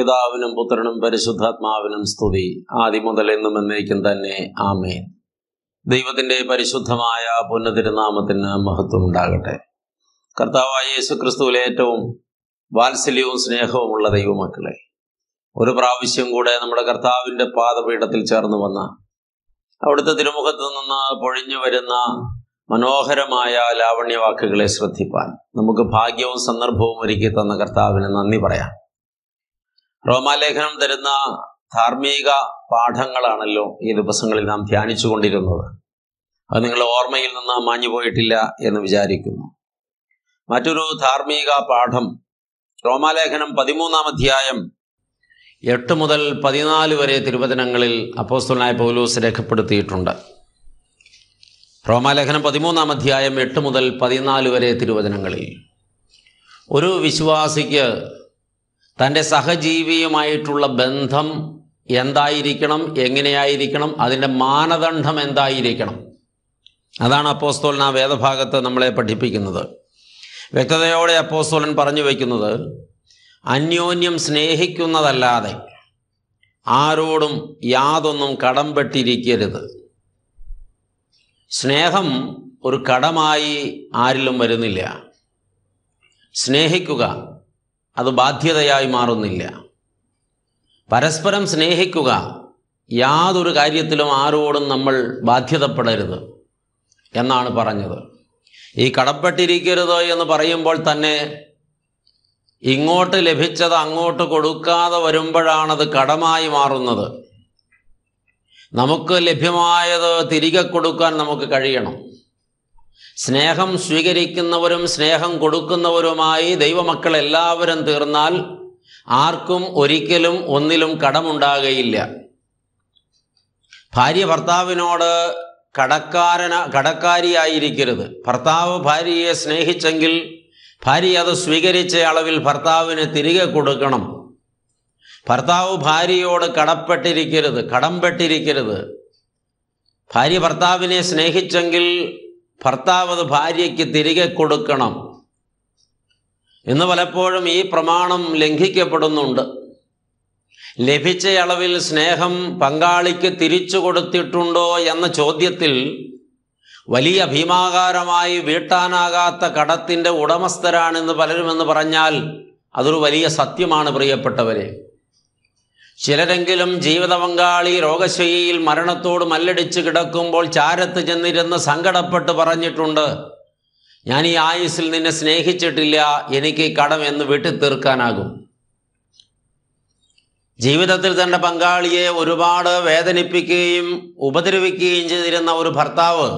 പിതാവിനും പുത്രനും പരിശുദ്ധാത്മാവിനും സ്തുതി. ആദ്യം മുതൽ എന്നും എന്നേക്കും തന്നെ. ആമേ ദൈവത്തിന്റെ പരിശുദ്ധമായ പുനതിരുനാമത്തിന് മഹത്വം ഉണ്ടാകട്ടെ. കർത്താവായ യേശു ക്രിസ്തുവിലെ ഏറ്റവും വാത്സല്യവും സ്നേഹവുമുള്ള ദൈവമക്കളെ ഒരു പ്രാവശ്യം കൂടെ നമ്മുടെ കർത്താവിന്റെ പാദപീഠത്തിൽ ചേർന്ന് വന്ന അവിടുത്തെ തിരുമുഖത്ത് നിന്ന് പൊഴിഞ്ഞു വരുന്ന മനോഹരമായ ലാവണ്യവാക്കുകളെ ശ്രദ്ധിപ്പാൻ നമുക്ക് ഭാഗ്യവും സന്ദർഭവും ഒരുക്കി തന്ന കർത്താവിന് നന്ദി പറയാം. റോമാലേഖനം തരുന്ന ധാർമ്മിക പാഠങ്ങളാണല്ലോ ഈ ദിവസങ്ങളിൽ നാം ധ്യാനിച്ചു കൊണ്ടിരുന്നത് അത് നിങ്ങളുടെ ഓർമ്മയിൽ നിന്ന് മാഞ്ഞു പോയിട്ടില്ല എന്ന് വിചാരിക്കുന്നു. മറ്റൊരു ധാർമ്മിക പാഠം റോമാലേഖനം പതിമൂന്നാം അധ്യായം എട്ട് മുതൽ പതിനാല് വരെ തിരുവചനങ്ങളിൽ അപ്പോസ്തലനായ പൗലൂസ് രേഖപ്പെടുത്തിയിട്ടുണ്ട്. റോമാലേഖനം പതിമൂന്നാം അധ്യായം എട്ട് മുതൽ പതിനാല് വരെ തിരുവചനങ്ങളിൽ ഒരു വിശ്വാസിക്ക് തന്റെ സഹജീവിയുമായിട്ടുള്ള ബന്ധം എന്തായിരിക്കണം എങ്ങനെയായിരിക്കണം അതിന്റെ മാനദണ്ഡം എന്തായിരിക്കണം. അതാണ് അപ്പോസ്തോലൻ ആ വേദഭാഗത്ത് നമ്മളെ പഠിപ്പിക്കുന്നത്. വ്യക്തതയോടെ അപ്പോസ്തോലൻ പറഞ്ഞു വയ്ക്കുന്നത് അന്യോന്യം സ്നേഹിക്കുന്നതല്ലാതെ ആരോടും യാതൊന്നും കടംപെട്ടിരിക്കരുത് സ്നേഹം ഒരു കടമായി ആരിലും വരുന്നില്ല. സ്നേഹിക്കുക അത് ബാധ്യതയായി മാറുന്നില്ല. പരസ്പരം സ്നേഹിക്കുക യാതൊരു കാര്യത്തിലും ആരോടും നമ്മൾ ബാധ്യതപ്പെടരുത് എന്നാണ് പറഞ്ഞത്. ഈ കടപ്പെട്ടിരിക്കരുത് എന്ന് പറയുമ്പോൾ തന്നെ ഇങ്ങോട്ട് ലഭിച്ചത് അങ്ങോട്ട് കൊടുക്കാതെ വരുമ്പോഴാണത് കടമായി മാറുന്നത്. നമുക്ക് ലഭ്യമായത് തിരികെ കൊടുക്കാൻ നമുക്ക് കഴിയണം. സ്നേഹം സ്വീകരിക്കുന്നവരും സ്നേഹം കൊടുക്കുന്നവരുമായി ദൈവമക്കൾ എല്ലാവരും തീർന്നാൽ ആർക്കും ഒരിക്കലും ഒന്നിലും കടമുണ്ടാകയില്ല. ഭാര്യ ഭർത്താവിനോട് കടക്കാരന കടക്കാരിയായിരിക്കരുത്. ഭർത്താവ് ഭാര്യയെ സ്നേഹിച്ചെങ്കിൽ ഭാര്യ അത് സ്വീകരിച്ച അളവിൽ ഭർത്താവിന് തിരികെ കൊടുക്കണം. ഭർത്താവ് ഭാര്യയോട് കടപ്പെട്ടിരിക്കരുത് കടംപെട്ടിരിക്കരുത് ഭാര്യ ഭർത്താവിനെ സ്നേഹിച്ചെങ്കിൽ ഭർത്താവ് അത് ഭാര്യയ്ക്ക് തിരികെ കൊടുക്കണം ഇന്ന് പലപ്പോഴും ഈ പ്രമാണം ലംഘിക്കപ്പെടുന്നുണ്ട്. ലഭിച്ച അളവിൽ സ്നേഹം പങ്കാളിക്ക് തിരിച്ചു കൊടുത്തിട്ടുണ്ടോ എന്ന ചോദ്യത്തിൽ വലിയ ഭീമാകാരമായി വീട്ടാനാകാത്ത കടത്തിന്റെ ഉടമസ്ഥരാണെന്ന് പലരുമെന്ന് പറഞ്ഞാൽ അതൊരു വലിയ സത്യമാണ് പ്രിയപ്പെട്ടവരെ. ചിലരെങ്കിലും ജീവിത പങ്കാളി രോഗശയ്യയിൽ മരണത്തോട് മല്ലടിച്ച് കിടക്കുമ്പോൾ ചാരത്ത് ചെന്നിരുന്ന് സങ്കടപ്പെട്ട് പറഞ്ഞിട്ടുണ്ട് ഞാൻ ഈ ആയുസ്സിൽ നിന്നെ സ്നേഹിച്ചിട്ടില്ല എനിക്ക് കടം എന്ന് വീട്ടിൽ തീർക്കാനാകും. ജീവിതത്തിൽ തന്റെ പങ്കാളിയെ ഒരുപാട് വേദനിപ്പിക്കുകയും ഉപദ്രവിക്കുകയും ചെയ്തിരുന്ന ഒരു ഭർത്താവ്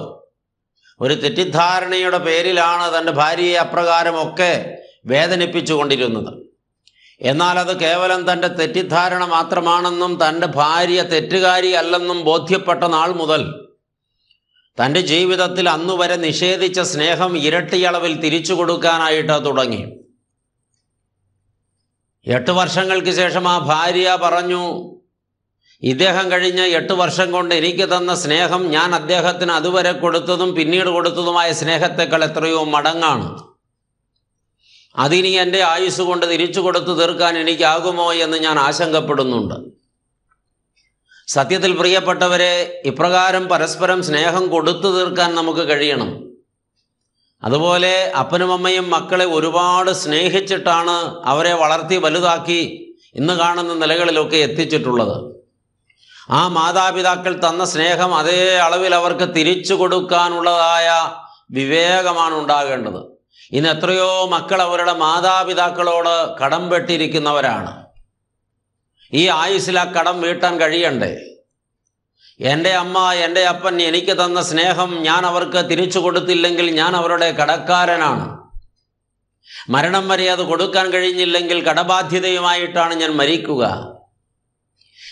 ഒരു തെറ്റിദ്ധാരണയുടെ പേരിലാണ് തന്റെ ഭാര്യയെ അപ്രകാരമൊക്കെ വേദനിപ്പിച്ചു കൊണ്ടിരുന്നത് എന്നാൽ അത് കേവലം തന്റെ തെറ്റിദ്ധാരണ മാത്രമാണെന്നും തന്റെ ഭാര്യ തെറ്റുകാരി അല്ലെന്നും ബോധ്യപ്പെട്ട നാൾ മുതൽ തന്റെ ജീവിതത്തിൽ അന്നുവരെ നിഷേധിച്ച സ്നേഹം ഇരട്ടിയളവിൽ തിരിച്ചു കൊടുക്കാനായിട്ട് തുടങ്ങി. എട്ട് വർഷങ്ങൾക്ക് ശേഷം ആ ഭാര്യ പറഞ്ഞു ഇദ്ദേഹം കഴിഞ്ഞ എട്ട് വർഷം കൊണ്ട് എനിക്ക് തന്ന സ്നേഹം ഞാൻ അദ്ദേഹത്തിന് അതുവരെ കൊടുത്തതും പിന്നീട് കൊടുത്തതുമായ സ്നേഹത്തെക്കാൾ എത്രയോ മടങ്ങാണ്. അതിനി എന്റെ ആയുസ് കൊണ്ട് തിരിച്ചു കൊടുത്തു തീർക്കാൻ എനിക്കാകുമോ എന്ന് ഞാൻ ആശങ്കപ്പെടുന്നുണ്ട്. സത്യത്തിൽ പ്രിയപ്പെട്ടവരെ ഇപ്രകാരം പരസ്പരം സ്നേഹം കൊടുത്തു തീർക്കാൻ നമുക്ക് കഴിയണം. അതുപോലെ അപ്പനും അമ്മയും മക്കളെ ഒരുപാട് സ്നേഹിച്ചിട്ടാണ് അവരെ വളർത്തി വലുതാക്കി ഇന്ന് കാണുന്ന നിലകളിലൊക്കെ എത്തിച്ചിട്ടുള്ളത്. ആ മാതാപിതാക്കൾ തന്ന സ്നേഹം അതേ അളവിൽ അവർക്ക് തിരിച്ചു കൊടുക്കാനുള്ളതായ വിവേകമാണ് ഉണ്ടാകേണ്ടത്. ഇന്ന് എത്രയോ മക്കൾ അവരുടെ മാതാപിതാക്കളോട് കടം പെട്ടിരിക്കുന്നവരാണ് ഈ ആയുസ്സിൽ ആ കടം വീട്ടാൻ കഴിയണ്ടേ? എന്റെ അമ്മ എന്റെ അപ്പൻ എനിക്ക് തന്ന സ്നേഹം ഞാൻ അവർക്ക് തിരിച്ചു കൊടുത്തില്ലെങ്കിൽ ഞാൻ അവരുടെ കടക്കാരനാണ്. മരണം വരെ അത് കൊടുക്കാൻ കഴിഞ്ഞില്ലെങ്കിൽ കടബാധ്യതയുമായിട്ടാണ് ഞാൻ മരിക്കുക.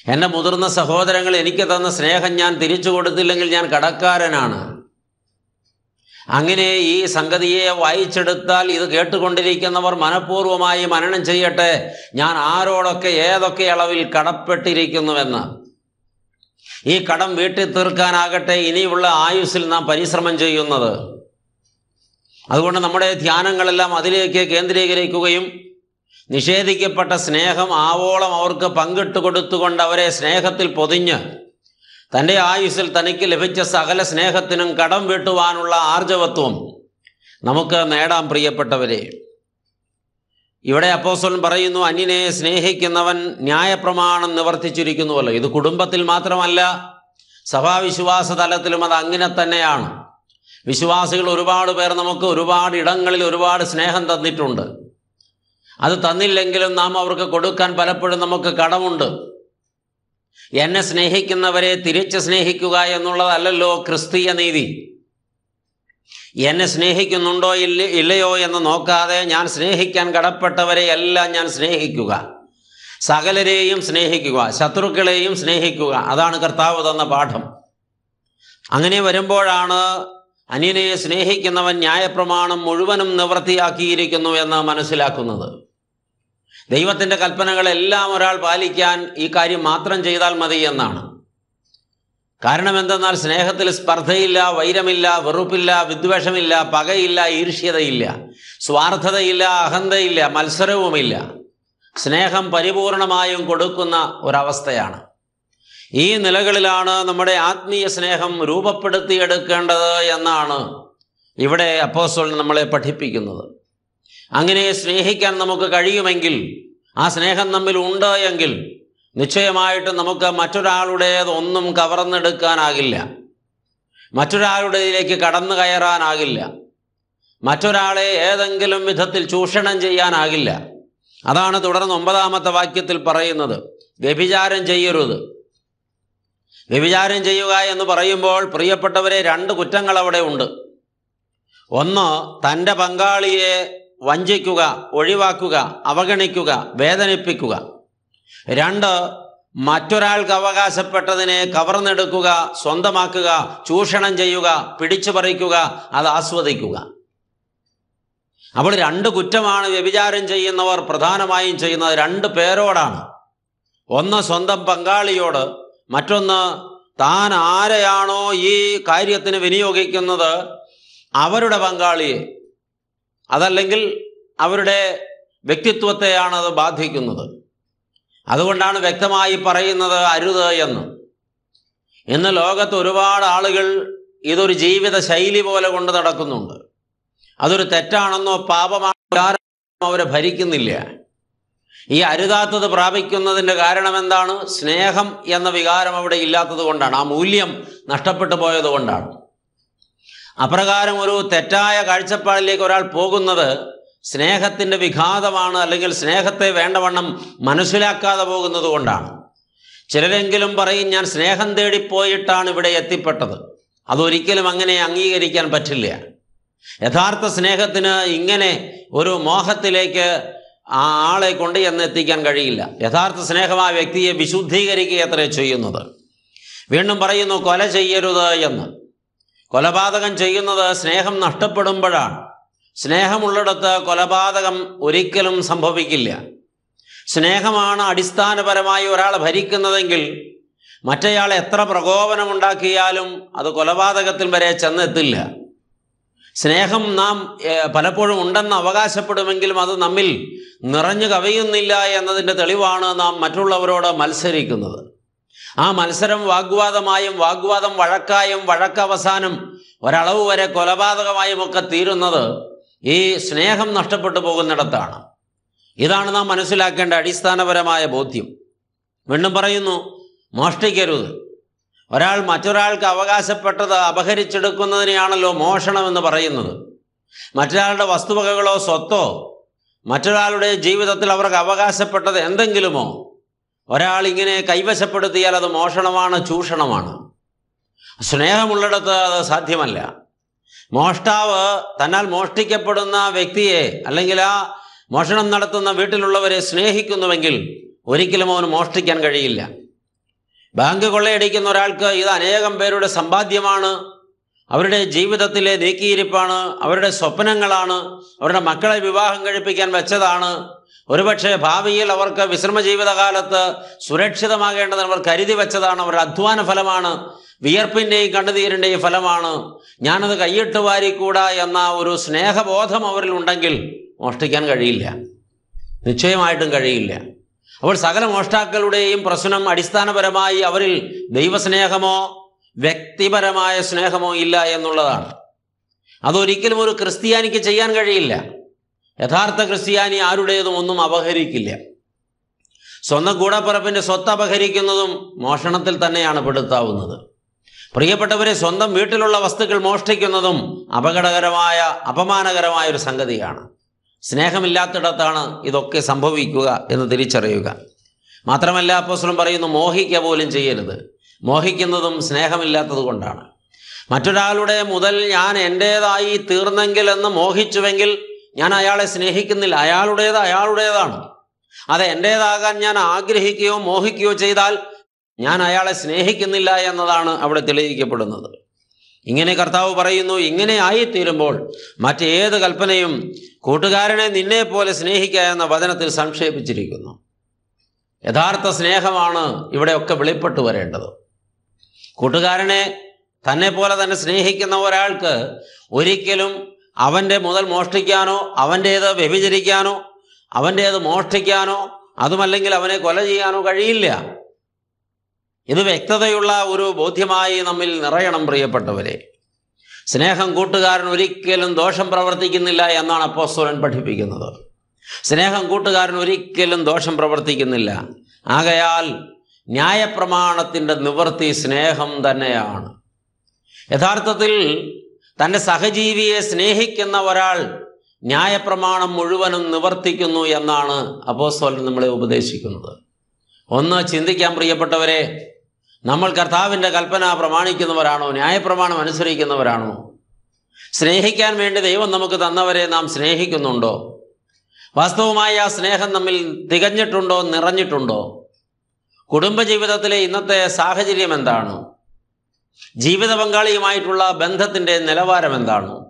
എന്റെ മുതിർന്ന സഹോദരങ്ങൾ എനിക്ക് തന്ന സ്നേഹം ഞാൻ തിരിച്ചു കൊടുത്തില്ലെങ്കിൽ ഞാൻ കടക്കാരനാണ്. അങ്ങനെ ഈ സംഗതിയെ വായിച്ചെടുത്താൽ ഇത് കേട്ടുകൊണ്ടിരിക്കുന്നവർ മനഃപൂർവമായി മരണം ചെയ്യട്ടെ. ഞാൻ ആരോടൊക്കെ ഏതൊക്കെ അളവിൽ കടപ്പെട്ടിരിക്കുന്നുവെന്ന്. ഈ കടം വീട്ടിൽ തീർക്കാനാകട്ടെ ഇനിയുള്ള ആയുസ്സിൽ നാം പരിശ്രമം ചെയ്യുന്നത്. അതുകൊണ്ട് നമ്മുടെ ധ്യാനങ്ങളെല്ലാം അതിലേക്ക് കേന്ദ്രീകരിക്കുകയും നിഷേധിക്കപ്പെട്ട സ്നേഹം ആവോളം അവർക്ക് പങ്കിട്ട് കൊടുത്തുകൊണ്ട് അവരെ സ്നേഹത്തിൽ പൊതിഞ്ഞ് തന്റെ ആയുസ്സിൽ തനിക്ക് ലഭിച്ച സകല സ്നേഹത്തിനും കടം വീട്ടുവാനുള്ള ആർജവത്വം നമുക്ക് നേടാം പ്രിയപ്പെട്ടവരെ. ഇവിടെ അപ്പോസ്വലൻ പറയുന്നു അന്യനെ സ്നേഹിക്കുന്നവൻ ന്യായപ്രമാണം നിവർത്തിച്ചിരിക്കുന്നുവല്ലോ. ഇത് കുടുംബത്തിൽ മാത്രമല്ല സഭാവിശ്വാസ തലത്തിലും അത് അങ്ങനെ തന്നെയാണ്. വിശ്വാസികൾ ഒരുപാട് പേർ നമുക്ക് ഒരുപാട് ഇടങ്ങളിൽ ഒരുപാട് സ്നേഹം തന്നിട്ടുണ്ട്. അത് തന്നില്ലെങ്കിലും നാം അവർക്ക് കൊടുക്കാൻ പലപ്പോഴും നമുക്ക് കടമുണ്ട്. എന്നെ സ്നേഹിക്കുന്നവരെ തിരിച്ച് സ്നേഹിക്കുക എന്നുള്ളതല്ലല്ലോ ക്രിസ്തീയ നീതി. എന്നെ സ്നേഹിക്കുന്നുണ്ടോ ഇല്ല ഇല്ലയോ എന്ന് നോക്കാതെ ഞാൻ സ്നേഹിക്കാൻ കടപ്പെട്ടവരെ എല്ലാം ഞാൻ സ്നേഹിക്കുക. സകലരെയും സ്നേഹിക്കുക ശത്രുക്കളെയും സ്നേഹിക്കുക. അതാണ് കർത്താവ് തന്ന പാഠം. അങ്ങനെ വരുമ്പോഴാണ് അന്യനെ സ്നേഹിക്കുന്നവൻ ന്യായപ്രമാണം മുഴുവനും നിവൃത്തിയാക്കിയിരിക്കുന്നു എന്ന് മനസ്സിലാക്കുന്നത്. ദൈവത്തിന്റെ കൽപ്പനകളെല്ലാം ഒരാൾ പാലിക്കാൻ ഈ കാര്യം മാത്രം ചെയ്താൽ മതി എന്നാണ്. കാരണം എന്തെന്നാൽ സ്നേഹത്തിൽ സ്പർദ്ധയില്ല വൈരമില്ല വെറുപ്പില്ല വിദ്വേഷമില്ല പകയില്ല ഈർഷ്യതയില്ല സ്വാർത്ഥതയില്ല അഹന്തയില്ല മത്സരവുമില്ല. സ്നേഹം പരിപൂർണമായും കൊടുക്കുന്ന ഒരവസ്ഥയാണ്. ഈ നിലകളിലാണ് നമ്മുടെ ആത്മീയ സ്നേഹം രൂപപ്പെടുത്തിയെടുക്കേണ്ടത് എന്നാണ് ഇവിടെ അപ്പോസോൾ നമ്മളെ പഠിപ്പിക്കുന്നത്. അങ്ങനെ സ്നേഹിക്കാൻ നമുക്ക് കഴിയുമെങ്കിൽ ആ സ്നേഹം നമ്മിൽ ഉണ്ട് എങ്കിൽ നിശ്ചയമായിട്ടും നമുക്ക് മറ്റൊരാളുടേതൊന്നും കവർന്നെടുക്കാനാകില്ല. മറ്റൊരാളുടേതിലേക്ക് കടന്നു കയറാനാകില്ല. മറ്റൊരാളെ ഏതെങ്കിലും വിധത്തിൽ ചൂഷണം ചെയ്യാനാകില്ല. അതാണ് തുടർന്ന് ഒമ്പതാമത്തെ വാക്യത്തിൽ പറയുന്നത്. വ്യഭിചാരം ചെയ്യരുത്. വ്യഭിചാരം ചെയ്യുക എന്ന് പറയുമ്പോൾ പ്രിയപ്പെട്ടവരെ രണ്ട് കുറ്റങ്ങൾ അവിടെ ഉണ്ട്. ഒന്ന് തന്റെ പങ്കാളിയെ വഞ്ചിക്കുക ഒഴിവാക്കുക അവഗണിക്കുക വേദനിപ്പിക്കുക. രണ്ട് മറ്റൊരാൾക്ക് അവകാശപ്പെട്ടതിനെ കവർന്നെടുക്കുക സ്വന്തമാക്കുക ചൂഷണം ചെയ്യുക പിടിച്ചു പറിക്കുക അത് ആസ്വദിക്കുക. അപ്പോൾ രണ്ട് കുറ്റമാണ് വ്യഭിചാരം ചെയ്യുന്നവർ പ്രധാനമായും ചെയ്യുന്നത്. രണ്ട് പേരോടാണ്. ഒന്ന് സ്വന്തം പങ്കാളിയോട് മറ്റൊന്ന് താൻ ആരെയാണോ ഈ കാര്യത്തിന് വിനിയോഗിക്കുന്നത് അവരുടെ പങ്കാളിയെ. അതല്ലെങ്കിൽ അവരുടെ വ്യക്തിത്വത്തെയാണ് അത് ബാധിക്കുന്നത്. അതുകൊണ്ടാണ് വ്യക്തമായി പറയുന്നത് അരുത് എന്ന്. ഇന്ന് ലോകത്ത് ഒരുപാട് ആളുകൾ ഇതൊരു ജീവിത ശൈലി പോലെ കൊണ്ട് നടക്കുന്നുണ്ട്. അതൊരു തെറ്റാണെന്നോ പാപമാണോ അവരെ ഭരിക്കുന്നില്ല. ഈ അരുതാത്തത് പ്രാപിക്കുന്നതിന്റെ കാരണം എന്താണ് സ്നേഹം എന്ന വികാരം അവിടെ ഇല്ലാത്തത് കൊണ്ടാണ്. ആ മൂല്യം നഷ്ടപ്പെട്ടു പോയത് കൊണ്ടാണ്. അപ്രകാരം ഒരു തെറ്റായ കാഴ്ചപ്പാടിലേക്ക് ഒരാൾ പോകുന്നത് സ്നേഹത്തിന്റെ വിഘാതമാണ് അല്ലെങ്കിൽ സ്നേഹത്തെ വേണ്ടവണ്ണം മനസ്സിലാക്കാതെ പോകുന്നത് കൊണ്ടാണ്. ചിലരെങ്കിലും പറയും ഞാൻ സ്നേഹം തേടിപ്പോയിട്ടാണ് ഇവിടെ എത്തിപ്പെട്ടത്. അതൊരിക്കലും അങ്ങനെ അംഗീകരിക്കാൻ പറ്റില്ല. യഥാർത്ഥ സ്നേഹത്തിന് ഇങ്ങനെ ഒരു മോഹത്തിലേക്ക് ആ ആളെ കൊണ്ട് എന്നെത്തിക്കാൻ കഴിയില്ല. യഥാർത്ഥ സ്നേഹം ആ വ്യക്തിയെ വിശുദ്ധീകരിക്കുക അത്രേ ചെയ്യുന്നത്. വീണ്ടും പറയുന്നു കൊല ചെയ്യരുത് എന്ന്. കൊലപാതകം ചെയ്യുന്നത് സ്നേഹം നഷ്ടപ്പെടുമ്പോഴാണ്. സ്നേഹമുള്ളിടത്ത് കൊലപാതകം ഒരിക്കലും സംഭവിക്കില്ല. സ്നേഹമാണ് അടിസ്ഥാനപരമായി ഒരാൾ ഭരിക്കുന്നതെങ്കിൽ മറ്റേയാൾ എത്ര പ്രകോപനമുണ്ടാക്കിയാലും അത് കൊലപാതകത്തിൽ വരെ ചെന്നെത്തില്ല. സ്നേഹം നാം പലപ്പോഴും ഉണ്ടെന്ന് അവകാശപ്പെടുമെങ്കിലും അത് നമ്മിൽ നിറഞ്ഞു കവിയുന്നില്ല എന്നതിന്റെ തെളിവാണ് നാം മറ്റുള്ളവരോട് മത്സരിക്കുന്നത്. ആ മത്സരം വാഗ്വാദമായും വാഗ്വാദം വഴക്കായും വഴക്കവസാനം ഒരളവ് വരെ കൊലപാതകമായും ഒക്കെ തീരുന്നത് ഈ സ്നേഹം നഷ്ടപ്പെട്ടു പോകുന്നിടത്താണ്. ഇതാണ് നാം മനസ്സിലാക്കേണ്ട അടിസ്ഥാനപരമായ ബോധ്യം. വീണ്ടും പറയുന്നു മോഷ്ടിക്കരുത്. ഒരാൾ മറ്റൊരാൾക്ക് അവകാശപ്പെട്ടത് അപഹരിച്ചെടുക്കുന്നതിനെയാണല്ലോ മോഷണം എന്ന് പറയുന്നത്. മറ്റൊരാളുടെ വസ്തുവകകളോ സ്വത്തോ മറ്റൊരാളുടെ ജീവിതത്തിൽ അവർക്ക് അവകാശപ്പെട്ടത് എന്തെങ്കിലുമോ ഒരാൾ ഇങ്ങനെ കൈവശപ്പെടുത്തിയാൽ അത് മോഷണമാണ് ചൂഷണമാണ്. സ്നേഹമുള്ളിടത്ത് അത് സാധ്യമല്ല. മോഷ്ടാവ് തന്നാൽ മോഷ്ടിക്കപ്പെടുന്ന വ്യക്തിയെ അല്ലെങ്കിൽ ആ മോഷണം നടത്തുന്ന വീട്ടിലുള്ളവരെ സ്നേഹിക്കുന്നുവെങ്കിൽ ഒരിക്കലും അവന് മോഷ്ടിക്കാൻ കഴിയില്ല. ബാങ്ക് കൊള്ളയടിക്കുന്ന ഒരാൾക്ക് ഇത് അനേകം പേരുടെ സമ്പാദ്യമാണ് അവരുടെ ജീവിതത്തിലെ നീക്കിയിരിപ്പാണ് അവരുടെ സ്വപ്നങ്ങളാണ് അവരുടെ മക്കളെ വിവാഹം കഴിപ്പിക്കാൻ വെച്ചതാണ്. ഒരുപക്ഷെ ഭാവിയിൽ അവർക്ക് വിശ്രമ ജീവിതകാലത്ത് സുരക്ഷിതമാകേണ്ടത് അവർ കരുതി വെച്ചതാണ് അവരുടെ അധ്വാന ഫലമാണ് വിയർപ്പിന്റെയും കണ്ണുനീരിന്റെയും ഫലമാണ്. ഞാനത് കൈയിട്ട് വാരിക്കൂടാ എന്ന ഒരു സ്നേഹബോധം അവരിൽ ഉണ്ടെങ്കിൽ മോഷ്ടിക്കാൻ കഴിയില്ല. നിശ്ചയമായിട്ടും കഴിയില്ല. അപ്പോൾ സകല മോഷ്ടാക്കളുടെയും പ്രശ്നം അടിസ്ഥാനപരമായി അവരിൽ ദൈവസ്നേഹമോ വ്യക്തിപരമായ സ്നേഹമോ ഇല്ല എന്നുള്ളതാണ്. അതൊരിക്കലും ഒരു ക്രിസ്ത്യാനിക്ക് ചെയ്യാൻ കഴിയില്ല. യഥാർത്ഥ ക്രിസ്ത്യാനി ആരുടേതും ഒന്നും അപഹരിക്കില്ല. സ്വന്തം കൂടപ്പിറപ്പിന്റെ സ്വത്ത് അപഹരിക്കുന്നതും മോഷണത്തിൽ തന്നെയാണ് പെടുത്താവുന്നത്. പ്രിയപ്പെട്ടവരെ സ്വന്തം വീട്ടിലുള്ള വസ്തുക്കൾ മോഷ്ടിക്കുന്നതും അപകടകരമായ അപമാനകരമായ ഒരു സംഗതിയാണ്. സ്നേഹമില്ലാത്തിടത്താണ് ഇതൊക്കെ സംഭവിക്കുക എന്ന് തിരിച്ചറിയുക. മാത്രമല്ല അപ്പോസ്ലം പറയുന്നു മോഹിക്കുക പോലും ചെയ്യരുത്. മോഹിക്കുന്നതും സ്നേഹമില്ലാത്തത് കൊണ്ടാണ്. മറ്റൊരാളുടെ മുതൽ ഞാൻ എന്റേതായി തീർന്നെങ്കിൽ എന്ന് മോഹിച്ചുവെങ്കിൽ ഞാൻ അയാളെ സ്നേഹിക്കുന്നില്ല. അയാളുടേത് അയാളുടേതാണ്. അത് എന്റേതാകാൻ ഞാൻ ആഗ്രഹിക്കുകയോ മോഹിക്കുകയോ ചെയ്താൽ ഞാൻ അയാളെ സ്നേഹിക്കുന്നില്ല എന്നതാണ് അവിടെ തെളിയിക്കപ്പെടുന്നത്. ഇങ്ങനെ കർത്താവ് പറയുന്നു ഇങ്ങനെ ആയിത്തീരുമ്പോൾ മറ്റേത് കൽപ്പനയും കൂട്ടുകാരനെ നിന്നെ പോലെ സ്നേഹിക്കുക എന്ന വചനത്തിൽ സംക്ഷേപിച്ചിരിക്കുന്നു. യഥാർത്ഥ സ്നേഹമാണ് ഇവിടെയൊക്കെ വെളിപ്പെട്ടു വരേണ്ടത്. കൂട്ടുകാരനെ തന്നെ പോലെ തന്നെ സ്നേഹിക്കുന്ന ഒരാൾക്ക് ഒരിക്കലും അവന്റെ മുതൽ മോഷ്ടിക്കാനോ അവന്റേത് വ്യഭിചരിക്കാനോ അവന്റേത് മോഷ്ടിക്കാനോ അതുമല്ലെങ്കിൽ അവനെ കൊല ചെയ്യാനോ കഴിയില്ല. ഇത് വ്യക്തതയുള്ള ഒരു ബോധ്യമായി നമ്മിൽ നിറയണം പ്രിയപ്പെട്ടവരെ. സ്നേഹം കൂട്ടുകാരൻ ഒരിക്കലും ദോഷം പ്രവർത്തിക്കുന്നില്ല എന്നാണ് അപ്പോസ്തലൻ പഠിപ്പിക്കുന്നത്. സ്നേഹം കൂട്ടുകാരൻ ഒരിക്കലും ദോഷം പ്രവർത്തിക്കുന്നില്ല. ആകയാൽ ന്യായപ്രമാണത്തിന്റെ നിവൃത്തി സ്നേഹം തന്നെയാണ്. യഥാർത്ഥത്തിൽ തന്റെ സഹജീവിയെ സ്നേഹിക്കുന്ന ഒരാൾ ന്യായപ്രമാണം മുഴുവനും നിവർത്തിക്കുന്നു എന്നാണ് അപ്പോസ്തലൻ നമ്മളെ ഉപദേശിക്കുന്നത്. ഒന്ന് ചിന്തിക്കാൻ പ്രിയപ്പെട്ടവരെ നമ്മൾ കർത്താവിന്റെ കൽപ്പന പ്രമാണിക്കുന്നവരാണോ ന്യായപ്രമാണം അനുസരിക്കുന്നവരാണോ? സ്നേഹിക്കാൻ വേണ്ടി ദൈവം നമുക്ക് തന്നവരെ നാം സ്നേഹിക്കുന്നുണ്ടോ? വാസ്തവമായി ആ സ്നേഹം നമ്മിൽ തികഞ്ഞിട്ടുണ്ടോ നിറഞ്ഞിട്ടുണ്ടോ? കുടുംബജീവിതത്തിലെ ഇന്നത്തെ സാഹചര്യം എന്താണ്? ജീവിത പങ്കാളിയുമായിട്ടുള്ള ബന്ധത്തിന്റെ നിലവാരം എന്താണ്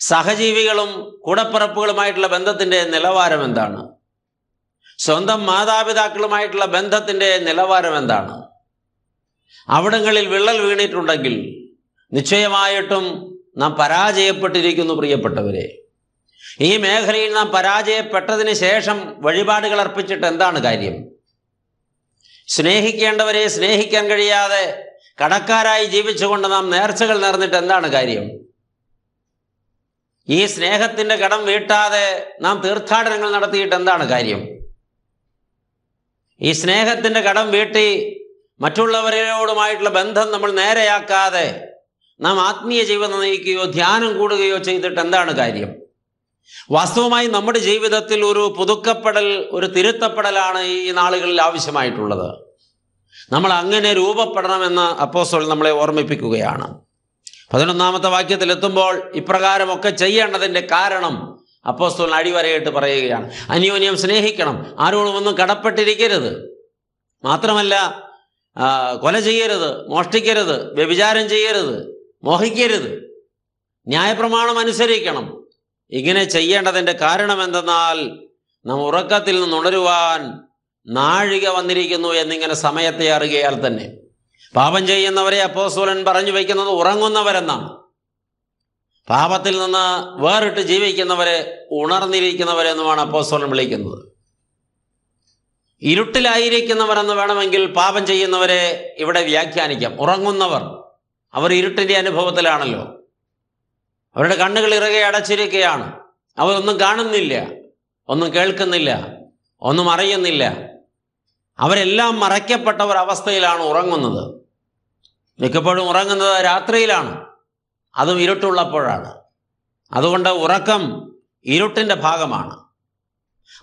സഹജീവികളും കൂടപ്പിറപ്പുകളുമായിട്ടുള്ള ബന്ധത്തിന്റെ നിലവാരം എന്താണ് സ്വന്തം മാതാപിതാക്കളുമായിട്ടുള്ള ബന്ധത്തിന്റെ നിലവാരം എന്താണ് അവിടങ്ങളിൽ വിള്ളൽ വീണിട്ടുണ്ടെങ്കിൽ നിശ്ചയമായിട്ടും നാം പരാജയപ്പെട്ടിരിക്കുന്നു പ്രിയപ്പെട്ടവരെ. ഈ മേഖലയിൽ നാം പരാജയപ്പെട്ടതിന് ശേഷം വഴിപാടുകൾ അർപ്പിച്ചിട്ട് എന്താണ് കാര്യം? സ്നേഹിക്കേണ്ടവരെ സ്നേഹിക്കാൻ കഴിയാതെ കടക്കാരായി ജീവിച്ചുകൊണ്ട് നാം നേർച്ചകൾ നേർന്നിട്ട് എന്താണ് കാര്യം? ഈ സ്നേഹത്തിന്റെ കടം വീട്ടാതെ നാം തീർത്ഥാടനങ്ങൾ നടത്തിയിട്ട് എന്താണ് കാര്യം? ഈ സ്നേഹത്തിന്റെ കടം വീട്ടി മറ്റുള്ളവരോടുമായിട്ടുള്ള ബന്ധം നമ്മൾ നേരെയാക്കാതെ നാം ആത്മീയ ജീവിതം നയിക്കുകയോ ധ്യാനം കൂടുകയോ ചെയ്തിട്ട് എന്താണ് കാര്യം? വാസ്തവമായി നമ്മുടെ ജീവിതത്തിൽ ഒരു പുതുക്കപ്പെടൽ ഒരു തിരുത്തപ്പെടലാണ് ഈ നാളുകളിൽ ആവശ്യമായിട്ടുള്ളത്. നമ്മൾ അങ്ങനെ രൂപപ്പെടണമെന്ന് അപ്പോസോൾ നമ്മളെ ഓർമ്മിപ്പിക്കുകയാണ്. പതിനൊന്നാമത്തെ വാക്യത്തിൽ എത്തുമ്പോൾ ഇപ്രകാരമൊക്കെ ചെയ്യേണ്ടതിന്റെ കാരണം അപ്പോസ്തോൽ അടിവരയിട്ട് പറയുകയാണ്. അന്യോന്യം സ്നേഹിക്കണം. ആരോടും ഒന്നും കടപ്പെട്ടിരിക്കരുത്. മാത്രമല്ല കൊല ചെയ്യരുത് മോഷ്ടിക്കരുത് വ്യഭിചാരം ചെയ്യരുത് മോഹിക്കരുത്. ന്യായപ്രമാണം അനുസരിക്കണം. ഇങ്ങനെ ചെയ്യേണ്ടതിന്റെ കാരണം എന്തെന്നാൽ നാം ഉറക്കത്തിൽ നിന്ന് ഉണരുവാൻ നാഴിക വന്നിരിക്കുന്നു എന്നിങ്ങനെ സമയത്തെ അറിയയാൽ തന്നെ. പാപം ചെയ്യുന്നവരെ അപ്പോസ്തലൻ പറഞ്ഞു വയ്ക്കുന്നത് ഉറങ്ങുന്നവരെന്നാണ്. പാപത്തിൽ നിന്ന് വേറിട്ട് ജീവിക്കുന്നവരെ ഉണർന്നിരിക്കുന്നവരെന്നുമാണ് അപ്പോസ്തലൻ വിളിക്കുന്നത്. ഇരുട്ടിലായിരിക്കുന്നവരെന്ന് വേണമെങ്കിൽ പാപം ചെയ്യുന്നവരെ ഇവിടെ വ്യാഖ്യാനിക്കാം. ഉറങ്ങുന്നവർ. അവർ ഇരുട്ടിന്റെ അനുഭവത്തിലാണല്ലോ. അവരുടെ കണ്ണുകൾ ഇറകെ അടച്ചിരിക്കുകയാണ്. അവരൊന്നും കാണുന്നില്ല. ഒന്നും കേൾക്കുന്നില്ല. ഒന്നും അറിയുന്നില്ല. അവരെല്ലാം മറയ്ക്കപ്പെട്ട ഒരവസ്ഥയിലാണ് ഉറങ്ങുന്നത്. മിക്കപ്പോഴും ഉറങ്ങുന്നത് രാത്രിയിലാണ്. അതും ഇരുട്ടുള്ളപ്പോഴാണ്. അതുകൊണ്ട് ഉറക്കം ഇരുട്ടിന്റെ ഭാഗമാണ്.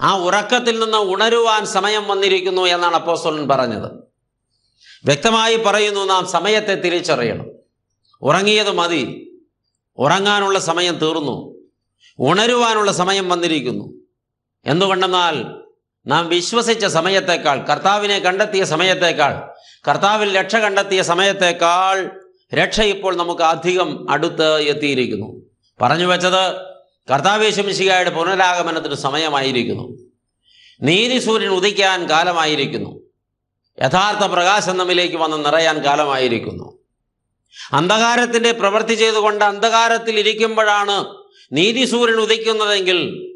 ആ ഉറക്കത്തിൽ നിന്ന് ഉണരുവാൻ സമയം വന്നിരിക്കുന്നു എന്നാണ് അപ്പോസ്തലൻ പറഞ്ഞത്. വ്യക്തമായി പറയുന്നു നാം സമയത്തെ തിരിച്ചറിയണം. ഉറങ്ങിയത് മതി. ഉറങ്ങാനുള്ള സമയം തീർന്നു. ഉണരുവാനുള്ള സമയം വന്നിരിക്കുന്നു. എന്തുകൊണ്ടെന്നാൽ നാം വിശ്വസിച്ച സമയത്തേക്കാൾ കർത്താവിനെ കണ്ടെത്തിയ സമയത്തേക്കാൾ കർത്താവിൽ രക്ഷ കണ്ടെത്തിയ സമയത്തേക്കാൾ രക്ഷ ഇപ്പോൾ നമുക്ക് അധികം അടുത്ത് എത്തിയിരിക്കുന്നു. പറഞ്ഞു വെച്ചത് കർത്താവേശമിശികായുടെ പുനരാഗമനത്തിന് സമയമായിരിക്കുന്നു. നീതി സൂര്യൻ ഉദിക്കാൻ കാലമായിരിക്കുന്നു. യഥാർത്ഥ പ്രകാശം നമ്മിലേക്ക് വന്ന് നിറയാൻ കാലമായിരിക്കുന്നു. അന്ധകാരത്തിന്റെ പ്രവൃത്തി ചെയ്തുകൊണ്ട് അന്ധകാരത്തിൽ ഇരിക്കുമ്പോഴാണ് നീതി സൂര്യൻ ഉദിക്കുന്നതെങ്കിൽ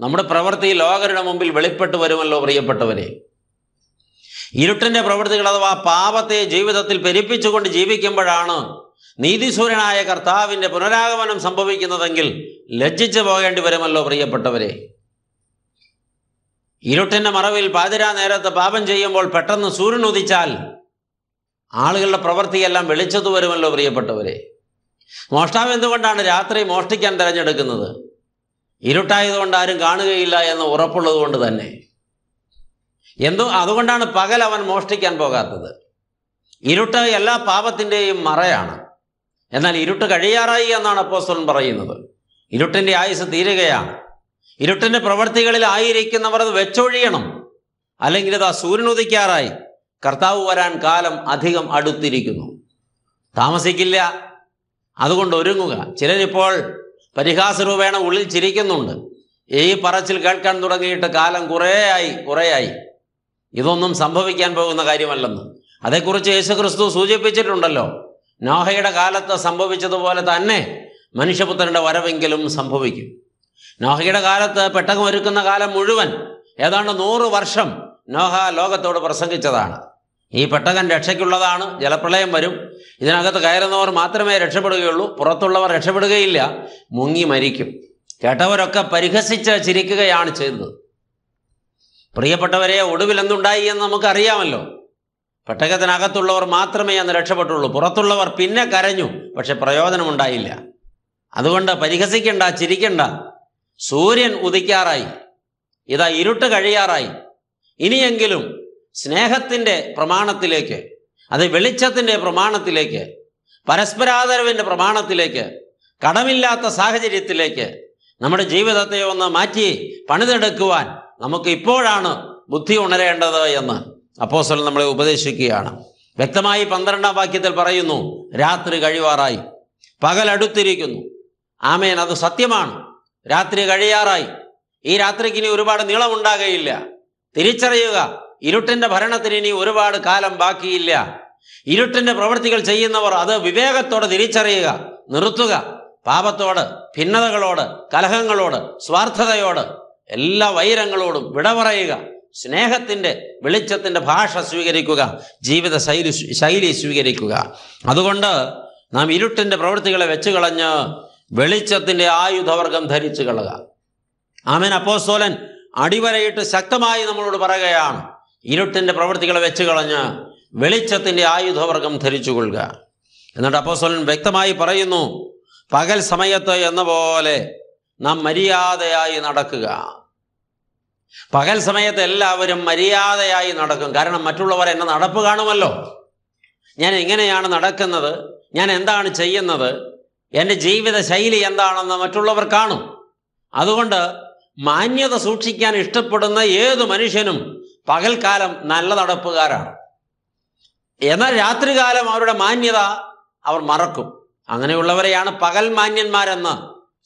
നമ്മുടെ പ്രവൃത്തി ലോകരുടെ മുമ്പിൽ വെളിപ്പെട്ടു വരുമല്ലോ പ്രിയപ്പെട്ടവരെ. ഇരുട്ടിന്റെ പ്രവൃത്തികൾ അഥവാ പാപത്തെ ജീവിതത്തിൽ പെരുപ്പിച്ചുകൊണ്ട് ജീവിക്കുമ്പോഴാണ് നീതിസൂര്യനായ കർത്താവിന്റെ പുനരാഗമനം സംഭവിക്കുന്നതെങ്കിൽ ലജ്ജിച്ചു പോകേണ്ടി വരുമല്ലോ പ്രിയപ്പെട്ടവരെ. ഇരുട്ടിന്റെ മറവിൽ പാതിരാ നേരത്ത് പാപം ചെയ്യുമ്പോൾ പെട്ടെന്ന് സൂര്യൻ ഉദിച്ചാൽ ആളുകളുടെ പ്രവൃത്തിയെല്ലാം വെളിച്ചത്ത് വരുമല്ലോ പ്രിയപ്പെട്ടവരെ. മോഷ്ടാവ് എന്തുകൊണ്ടാണ് രാത്രി മോഷ്ടിക്കാൻ തിരഞ്ഞെടുക്കുന്നത്? ഇരുട്ടായതുകൊണ്ട് ആരും കാണുകയില്ല എന്ന് ഉറപ്പുള്ളത് കൊണ്ട് തന്നെ. എന്തോ അതുകൊണ്ടാണ് പകൽ അവൻ മോഷ്ടിക്കാൻ പോകാത്തത്. ഇരുട്ട് എല്ലാ പാപത്തിന്റെയും മറയാണ്. എന്നാൽ ഇരുട്ട് കഴിയാറായി എന്നാണ് അപ്പോസ്തലൻ പറയുന്നത്. ഇരുട്ടിന്റെ ആയുസ് തീരുകയാണ്. ഇരുട്ടിന്റെ പ്രവൃത്തികളിൽ ആയിരിക്കുന്നവർ അത് വെച്ചൊഴിയണം. അല്ലെങ്കിൽ അത് ആ സൂര്യനുദിക്കാറായി കർത്താവ് വരാൻ കാലം അധികം അടുത്തിരിക്കുന്നു. താമസിക്കില്ല. അതുകൊണ്ട് ഒരുങ്ങുക. ചിലരിപ്പോൾ പരിഹാസരൂപേണ ഉള്ളിൽ ചിരിക്കുന്നുണ്ട്. ഈ പറച്ചിൽ കേൾക്കാൻ തുടങ്ങിയിട്ട് കാലം കുറേയായി കുറേയായി. ഇതൊന്നും സംഭവിക്കാൻ പോകുന്ന കാര്യമല്ലെന്ന്. അതേക്കുറിച്ച് യേശുക്രിസ്തു സൂചിപ്പിച്ചിട്ടുണ്ടല്ലോ. നോഹയുടെ കാലത്ത് സംഭവിച്ചതുപോലെ തന്നെ മനുഷ്യപുത്രന്റെ വരവെങ്കിലും സംഭവിക്കും. നോഹയുടെ കാലത്ത് പെട്ടകം ഒരുക്കുന്ന കാലം മുഴുവൻ ഏതാണ്ട് നൂറ് വർഷം നോഹ ലോകത്തോട് പ്രസംഗിച്ചതാണ്. ഈ പെട്ടകൻ രക്ഷയ്ക്കുള്ളതാണ് ജലപ്രളയം വരും. ഇതിനകത്ത് കയറുന്നവർ മാത്രമേ രക്ഷപ്പെടുകയുള്ളൂ പുറത്തുള്ളവർ രക്ഷപ്പെടുകയില്ല മുങ്ങി മരിക്കും. കേട്ടവരൊക്കെ പരിഹസിച്ച് ചിരിക്കുകയാണ് ചെയ്തത്. പ്രിയപ്പെട്ടവരെ ഒടുവിൽ എന്തുണ്ടായി എന്ന് നമുക്കറിയാമല്ലോ. പെട്ടകത്തിനകത്തുള്ളവർ മാത്രമേ അന്ന് രക്ഷപ്പെട്ടുള്ളൂ പുറത്തുള്ളവർ പിന്നെ കരഞ്ഞു പക്ഷെ പ്രയോജനമുണ്ടായില്ല. അതുകൊണ്ട് പരിഹസിക്കണ്ട ചിരിക്കണ്ട. സൂര്യൻ ഉദിക്കാറായി. ഇതാ ഇരുട്ട് കഴിയാറായി. ഇനിയെങ്കിലും സ്നേഹത്തിന്റെ പ്രമാണത്തിലേക്ക് അത് വെളിച്ചത്തിന്റെ പ്രമാണത്തിലേക്ക് പരസ്പരാദരവിന്റെ പ്രമാണത്തിലേക്ക് കടമില്ലാത്ത സാഹചര്യത്തിലേക്ക് നമ്മുടെ ജീവിതത്തെ ഒന്ന് മാറ്റി പണിതെടുക്കുവാൻ നമുക്ക് ഇപ്പോഴാണ് ബുദ്ധി ഉണരേണ്ടത് എന്ന് അപ്പോസൽ നമ്മളെ ഉപദേശിക്കുകയാണ്. വ്യക്തമായി പന്ത്രണ്ടാം വാക്യത്തിൽ പറയുന്നു രാത്രി കഴിവാറായി പകലടുത്തിരിക്കുന്നു. ആമേൻ അത് സത്യമാണ്. രാത്രി കഴിയാറായി. ഈ രാത്രിക്ക് ഇനി ഒരുപാട് നീളമുണ്ടാകുകയില്ല തിരിച്ചറിയുക ഇരുട്ടിന്റെ ഭരണത്തിന് ഇനി ഒരുപാട് കാലം ബാക്കിയില്ല. ഇരുട്ടിന്റെ പ്രവൃത്തികൾ ചെയ്യുന്നവർ അത് വിവേകത്തോടെ തിരിച്ചറിയുക നിർത്തുക. പാപത്തോട് ഭിന്നതകളോട് കലഹങ്ങളോട് സ്വാർത്ഥതയോട് എല്ലാ വൈരങ്ങളോടും വിട പറയുക സ്നേഹത്തിന്റെ വെളിച്ചത്തിന്റെ ഭാഷ സ്വീകരിക്കുക ജീവിത ശൈലി ശൈലി സ്വീകരിക്കുക. അതുകൊണ്ട് നാം ഇരുട്ടിന്റെ പ്രവൃത്തികളെ വെച്ചു കളഞ്ഞ് വെളിച്ചത്തിന്റെ ആയുധവർഗം ധരിച്ചു കളക ആമേൻ. അപ്പോസ്തോലൻ അടിവരയിട്ട് ശക്തമായി നമ്മളോട് പറയുകയാണ്. ഇരുട്ടിന്റെ പ്രവൃത്തികളെ വെച്ച് കളഞ്ഞ് വെളിച്ചത്തിന്റെ ആയുധവർഗം ധരിച്ചു കൊള്ളുക എന്നിട്ട് അപ്പോസ്വലൻ വ്യക്തമായി പറയുന്നു പകൽ സമയത്ത് എന്ന പോലെ നാം മര്യാദയായി നടക്കുക. പകൽ സമയത്ത് എല്ലാവരും മര്യാദയായി നടക്കും. കാരണം മറ്റുള്ളവർ എന്നെ നടപ്പ് കാണുമല്ലോ. ഞാൻ എങ്ങനെയാണ് നടക്കുന്നത്? ഞാൻ എന്താണ് ചെയ്യുന്നത്? എന്റെ ജീവിത ശൈലി എന്താണെന്ന് മറ്റുള്ളവർ കാണും. അതുകൊണ്ട് മാന്യത സൂക്ഷിക്കാൻ ഇഷ്ടപ്പെടുന്ന ഏത് മനുഷ്യനും പകൽക്കാലം നല്ല നടപ്പുകാരാണ് എന്നാൽ രാത്രികാലം അവരുടെ മാന്യത അവർ മറക്കും. അങ്ങനെയുള്ളവരെയാണ് പകൽ മാന്യന്മാരെന്ന്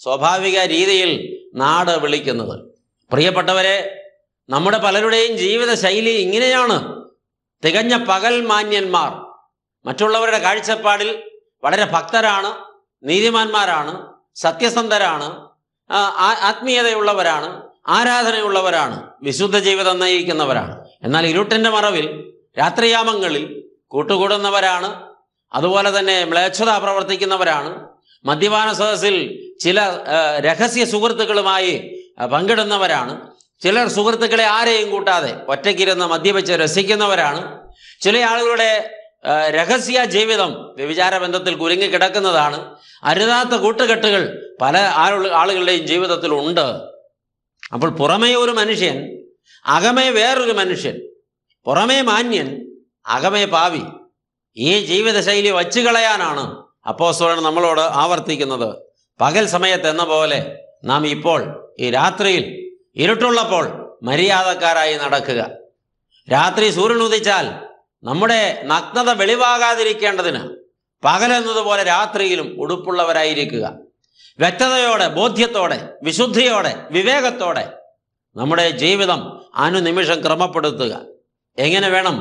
സ്വാഭാവിക രീതിയിൽ നാട് വിളിക്കുന്നത്. പ്രിയപ്പെട്ടവരെ നമ്മുടെ പലരുടെയും ജീവിത ശൈലി ഇങ്ങനെയാണ്. തികഞ്ഞ പകൽ മാന്യന്മാർ. മറ്റുള്ളവരുടെ കാഴ്ചപ്പാടിൽ വളരെ ഭക്തരാണ് നീതിമാന്മാരാണ് സത്യസന്ധരാണ് ആത്മീയതയുള്ളവരാണ്. ആരാധനയുള്ളവരാണ് വിശുദ്ധ ജീവിതം നയിക്കുന്നവരാണ്. എന്നാൽ ഇരുട്ടിന്റെ മറവിൽ രാത്രിയാമങ്ങളിൽ കൂട്ടുകൂടുന്നവരാണ് അതുപോലെ തന്നെ മ്ലേച്ഛത പ്രവർത്തിക്കുന്നവരാണ്. മദ്യപാന സദസ്സിൽ ചില രഹസ്യ സുഹൃത്തുക്കളുമായി പങ്കിടുന്നവരാണ്. ചിലർ സുഹൃത്തുക്കളെ ആരെയും കൂട്ടാതെ ഒറ്റയ്ക്കിരുന്ന് മദ്യപിച്ച് രസിക്കുന്നവരാണ്. ചില ആളുകളുടെ രഹസ്യ ജീവിതം വ്യഭിചാര ബന്ധത്തിൽ കുരുങ്ങി കിടക്കുന്നതാണ് അരുതാത്ത കൂട്ടുകെട്ടുകൾ പല ആളുകളുടെയും ജീവിതത്തിൽ ഉണ്ട് അപ്പോൾ പുറമേ ഒരു മനുഷ്യൻ അകമേ വേറൊരു മനുഷ്യൻ പുറമേ മാന്യൻ അകമേ പാവി. ഈ ജീവിതശൈലി വച്ചു കളയാനാണ് അപ്പോസ്തലൻ നമ്മളോട് ആവർത്തിക്കുന്നത്. പകൽ സമയത്ത് എന്ന പോലെ നാം ഇപ്പോൾ ഈ രാത്രിയിൽ ഇരുട്ടുള്ളപ്പോൾ മര്യാദക്കാരായി നടക്കുക. രാത്രി സൂര്യൻ ഉദിച്ചാൽ നമ്മുടെ നഗ്നത വെളിവാകാതിരിക്കേണ്ടതിന് പകലെന്നതുപോലെ രാത്രിയിലും ഉടുപ്പുള്ളവരായിരിക്കുക. വ്യക്തതയോടെ ബോധ്യത്തോടെ വിശുദ്ധിയോടെ വിവേകത്തോടെ നമ്മുടെ ജീവിതം അനുനിമിഷം ക്രമപ്പെടുത്തുക. എങ്ങനെ വേണം?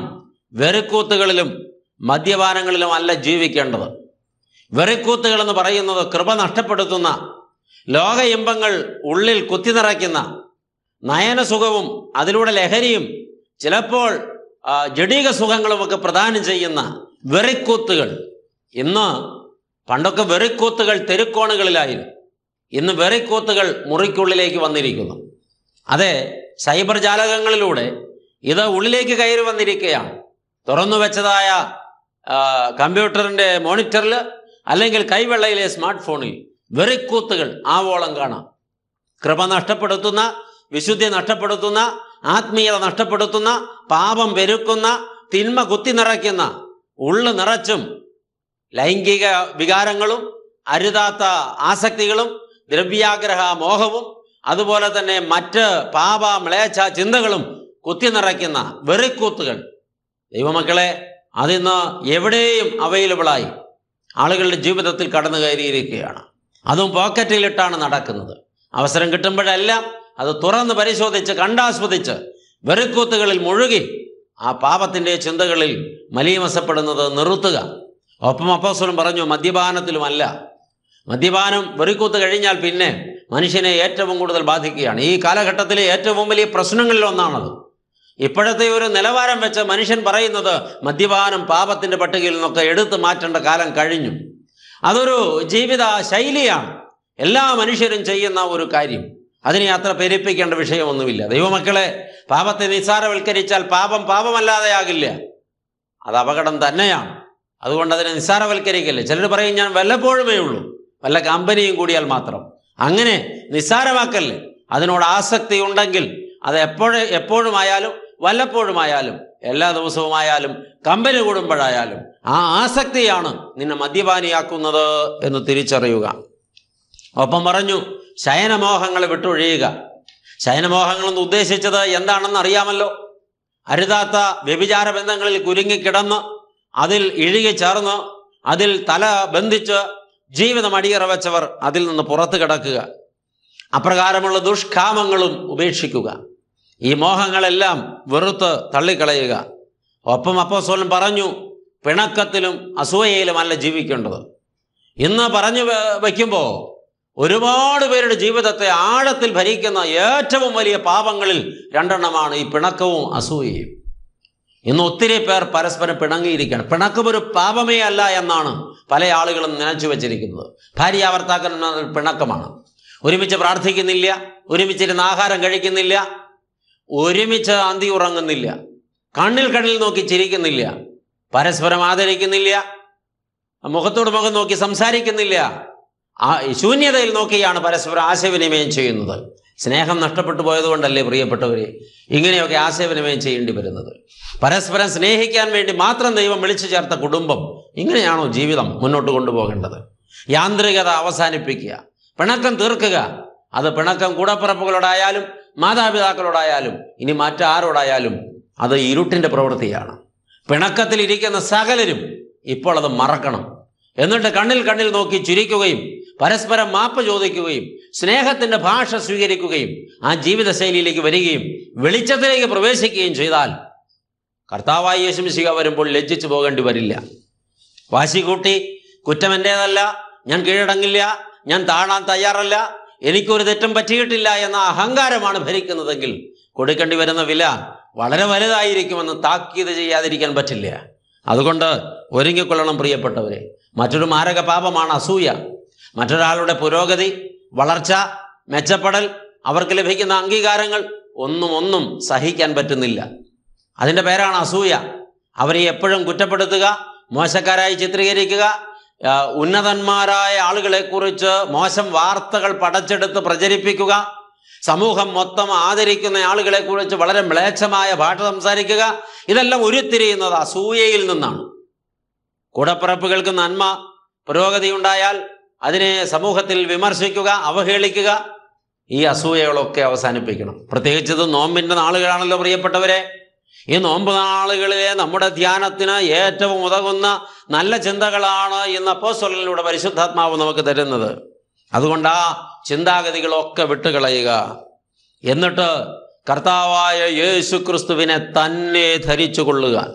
വെറുക്കൂത്തുകളിലും മദ്യപാനങ്ങളിലും അല്ല ജീവിക്കേണ്ടത്. വെറുക്കൂത്തുകൾ എന്ന് പറയുന്നത് കൃപ നഷ്ടപ്പെടുത്തുന്ന ലോക ഇമ്പങ്ങൾ ഉള്ളിൽ കുത്തി നിറയ്ക്കുന്ന നയനസുഖവും അതിലൂടെ ലഹരിയും ചിലപ്പോൾ സുഖങ്ങളും സുഖങ്ങളുമൊക്കെ പ്രദാനം ചെയ്യുന്ന വെറിക്കൂത്തുകൾ. ഇന്ന് പണ്ടൊക്കെ വെറിക്കൂത്തുകൾ തെരുക്കോണുകളിലായിരുന്നു. ഇന്ന് വെറിക്കൂത്തുകൾ മുറിക്കുള്ളിലേക്ക് വന്നിരിക്കുന്നു. അതെ സൈബർ ജാലകങ്ങളിലൂടെ ഇത് ഉള്ളിലേക്ക് കയറി വന്നിരിക്കുകയാണ്. തുറന്നു വെച്ചതായ കമ്പ്യൂട്ടറിന്റെ മോണിറ്ററിൽ അല്ലെങ്കിൽ കൈവെള്ളയിലെ സ്മാർട്ട് ഫോണിൽ വെറിക്കൂത്തുകൾ ആവോളം കാണാം. കൃപ നഷ്ടപ്പെടുത്തുന്ന വിശുദ്ധി നഷ്ടപ്പെടുത്തുന്ന ആത്മീയത നഷ്ടപ്പെടുത്തുന്ന പാപം പെരുക്കുന്ന തിന്മ കുത്തി നിറയ്ക്കുന്ന ഉള്ളു നിറച്ചും ലൈംഗിക വികാരങ്ങളും അരുതാത്ത ആസക്തികളും ദ്രവ്യാഗ്രഹ മോഹവും അതുപോലെ തന്നെ മറ്റ് പാപ മ്ലേച്ഛ ചിന്തകളും കുത്തി നിറയ്ക്കുന്ന വെറിക്കൂത്തുകൾ. ദൈവമക്കളെ അതിന്ന് എവിടെയും അവൈലബിളായി ആളുകളുടെ ജീവിതത്തിൽ കടന്നു കയറിയിരിക്കുകയാണ്. അതും പോക്കറ്റിലിട്ടാണ് നടക്കുന്നത്. അവസരം കിട്ടുമ്പോഴെല്ലാം അത് തുറന്ന് പരിശോധിച്ച് കണ്ടാസ്വദിച്ച് വെറുക്കൂത്തുകളിൽ മുഴുകി ആ പാപത്തിന്റെ ചിന്തകളിൽ മലീമസപ്പെടുന്നത് നിർത്തുക. ഒപ്പം അപ്പോസ്വലം പറഞ്ഞു മദ്യപാനത്തിലുമല്ല മദ്യപാനം വെറിക്കൂത്ത് കഴിഞ്ഞാൽ പിന്നെ മനുഷ്യനെ ഏറ്റവും കൂടുതൽ ബാധിക്കുകയാണ്. ഈ കാലഘട്ടത്തിലെ ഏറ്റവും വലിയ പ്രശ്നങ്ങളിൽ ഒന്നാണത്. ഇപ്പോഴത്തെ ഒരു നിലവാരം വെച്ച് മനുഷ്യൻ പറയുന്നത് മദ്യപാനം പാപത്തിന്റെ പട്ടികയിൽ നിന്നൊക്കെ എടുത്തു മാറ്റേണ്ട കാലം കഴിഞ്ഞു. അതൊരു ജീവിത ശൈലിയാണ് എല്ലാ മനുഷ്യരും ചെയ്യുന്ന ഒരു കാര്യം. അതിനെ അത്ര പെരുപ്പിക്കേണ്ട വിഷയമൊന്നുമില്ല. ദൈവമക്കളെ പാപത്തെ നിസ്സാരവൽക്കരിച്ചാൽ പാപം പാപമല്ലാതെയാകില്ല. അത് അപകടം തന്നെയാണ്. അതുകൊണ്ട് അതിനെ നിസ്സാരവൽക്കരിക്കല്ലേ? ചിലർ പറയും ഞാൻ വല്ലപ്പോഴുമേ ഉള്ളൂ. വല്ല കമ്പനിയും കൂടിയാൽ മാത്രം. അങ്ങനെ നിസ്സാരമാക്കല്ലേ? അതിനോട് ആസക്തി ഉണ്ടെങ്കിൽ അത് എപ്പോഴും എപ്പോഴുമായാലും വല്ലപ്പോഴുമായാലും എല്ലാ ദിവസവുമായാലും കമ്പനി കൂടുമ്പോഴായാലും ആ ആസക്തിയാണ് നിന്നെ മദ്യപാനിയാക്കുന്നത് എന്ന് തിരിച്ചറിയുക. ഒപ്പം പറഞ്ഞു ശയനമോഹങ്ങളെ വിട്ടൊഴിയുക. ശയനമോഹങ്ങളെന്ന് ഉദ്ദേശിച്ചത് എന്താണെന്ന് അറിയാമല്ലോ? അരുതാത്ത വ്യഭിചാര ബന്ധങ്ങളിൽ കുരുങ്ങിക്കിടന്ന് അതിൽ ഇഴുകി ചേർന്ന് അതിൽ തല ബന്ധിച്ച് ജീവിതം അടിയറ വെച്ചവർ അതിൽ നിന്ന് പുറത്തു കിടക്കുക. അപ്രകാരമുള്ള ദുഷ്കാമങ്ങളും ഉപേക്ഷിക്കുക. ഈ മോഹങ്ങളെല്ലാം വെറുത്ത് തള്ളിക്കളയുക. ഒപ്പം അപ്പോസ്വലൻ പറഞ്ഞു പിണക്കത്തിലും അസൂയയിലും അല്ല ജീവിക്കേണ്ടത്. ഇന്ന് പറഞ്ഞു വയ്ക്കുമ്പോൾ ഒരുപാട് പേരുടെ ജീവിതത്തെ ആഴത്തിൽ ഭരിക്കുന്ന ഏറ്റവും വലിയ പാപങ്ങളിൽ രണ്ടെണ്ണമാണ് ഈ പിണക്കവും അസൂയയും. ഇന്ന് ഒത്തിരി പേർ പരസ്പരം പിണങ്ങിയിരിക്കുകയാണ്. പിണക്കം ഒരു പാപമേ അല്ല എന്നാണ് പല ആളുകളും നനച്ചു വച്ചിരിക്കുന്നത്. ഭാര്യ ഭർത്താക്കന്മാർ പിണക്കമാണ്. ഒരുമിച്ച് പ്രാർത്ഥിക്കുന്നില്ല ഒരുമിച്ചിരുന്ന് ആഹാരം കഴിക്കുന്നില്ല ഒരുമിച്ച് അന്തി ഉറങ്ങുന്നില്ല കണ്ണിൽ കണ്ണിൽ നോക്കി ചിരിക്കുന്നില്ല പരസ്പരം ആദരിക്കുന്നില്ല മുഖത്തോട് മുഖം നോക്കി സംസാരിക്കുന്നില്ല ശൂന്യതയിൽ നോക്കിയാണ് പരസ്പരം ആശയവിനിമയം ചെയ്യുന്നത്. സ്നേഹം നഷ്ടപ്പെട്ടു പോയതുകൊണ്ടല്ലേ പ്രിയപ്പെട്ടവരെ? ഇങ്ങനെയൊക്കെ ആശയവിനിമയം ചെയ്യേണ്ടി വരുന്നത്. പരസ്പരം സ്നേഹിക്കാൻ വേണ്ടി മാത്രം ദൈവം വിളിച്ചു ചേർത്ത കുടുംബം ഇങ്ങനെയാണോ ജീവിതം മുന്നോട്ട് കൊണ്ടുപോകേണ്ടത്? യാന്ത്രികത അവസാനിപ്പിക്കുക. പിണക്കം തീർക്കുക. അത് പിണക്കം കൂടപ്പിറപ്പുകളോടായാലും മാതാപിതാക്കളോടായാലും ഇനി മറ്റാരോടായാലും അത് ഇരുട്ടിന്റെ പ്രവൃത്തിയാണ്. പിണക്കത്തിൽ ഇരിക്കുന്ന സകലരും ഇപ്പോൾ അത് മറക്കണം. എന്നിട്ട് കണ്ണിൽ കണ്ണിൽ നോക്കി ചിരിക്കുകയും പരസ്പരം മാപ്പ് ചോദിക്കുകയും സ്നേഹത്തിന്റെ ഭാഷ സ്വീകരിക്കുകയും ആ ജീവിതശൈലിയിലേക്ക് വരികയും വെളിച്ചത്തിലേക്ക് പ്രവേശിക്കുകയും ചെയ്താൽ കർത്താവായി യേശുമിശിക വരുമ്പോൾ ലജ്ജിച്ചു പോകേണ്ടി വരില്ല. വാശി കൂട്ടി കുറ്റം എന്റേതല്ല ഞാൻ കീഴടങ്ങില്ല ഞാൻ താണാൻ തയ്യാറല്ല എനിക്കൊരു തെറ്റും പറ്റിയിട്ടില്ല എന്ന അഹങ്കാരമാണ് ഭരിക്കുന്നതെങ്കിൽ കൊടുക്കേണ്ടി വരുന്ന വില വളരെ വലുതായിരിക്കുമെന്ന് താക്കീത് ചെയ്യാതിരിക്കാൻ പറ്റില്ല. അതുകൊണ്ട് ഒരുങ്ങിക്കൊള്ളണം പ്രിയപ്പെട്ടവരെ. മറ്റൊരു മാരക പാപമാണ് അസൂയ. മറ്റൊരാളുടെ പുരോഗതി വളർച്ച മെച്ചപ്പെടൽ അവർക്ക് ലഭിക്കുന്ന അംഗീകാരങ്ങൾ ഒന്നും ഒന്നും സഹിക്കാൻ പറ്റുന്നില്ല. അതിന്റെ പേരാണ് അസൂയ. അവരെ എപ്പോഴും കുറ്റപ്പെടുത്തുക മോശക്കാരായി ചിത്രീകരിക്കുക ഉന്നതന്മാരായ ആളുകളെക്കുറിച്ച് മോശം വാർത്തകൾ പടച്ചെടുത്ത് പ്രചരിപ്പിക്കുക സമൂഹം മൊത്തം ആദരിക്കുന്ന ആളുകളെക്കുറിച്ച് വളരെ മ്ലേച്ഛമായ ഭാഷ സംസാരിക്കുക ഇതെല്ലാം ഉരുത്തിരിയുന്നത് അസൂയയിൽ നിന്നാണ്. കൂടപ്പിറപ്പുകൾക്ക് നന്മ പുരോഗതി ഉണ്ടായാൽ അതിനെ സമൂഹത്തിൽ വിമർശിക്കുക അവഹേളിക്കുക ഈ അസൂയകളൊക്കെ അവസാനിപ്പിക്കണം. പ്രത്യേകിച്ച് ഇത് നോമ്പിന്റെ നാളുകളാണല്ലോ പ്രിയപ്പെട്ടവരെ. ഈ നോമ്പ് നാളുകളിലെ നമ്മുടെ ധ്യാനത്തിന് ഏറ്റവും ഉതകുന്ന നല്ല ചിന്തകളാണ് ഇന്ന് അപ്പോസ്വലിലൂടെ പരിശുദ്ധാത്മാവ് നമുക്ക് തരുന്നത്. അതുകൊണ്ട് ആ ചിന്താഗതികളൊക്കെ വിട്ടുകളയുക. എന്നിട്ട് കർത്താവായ യേശു ക്രിസ്തുവിനെ തന്നെ ധരിച്ചു കൊള്ളുക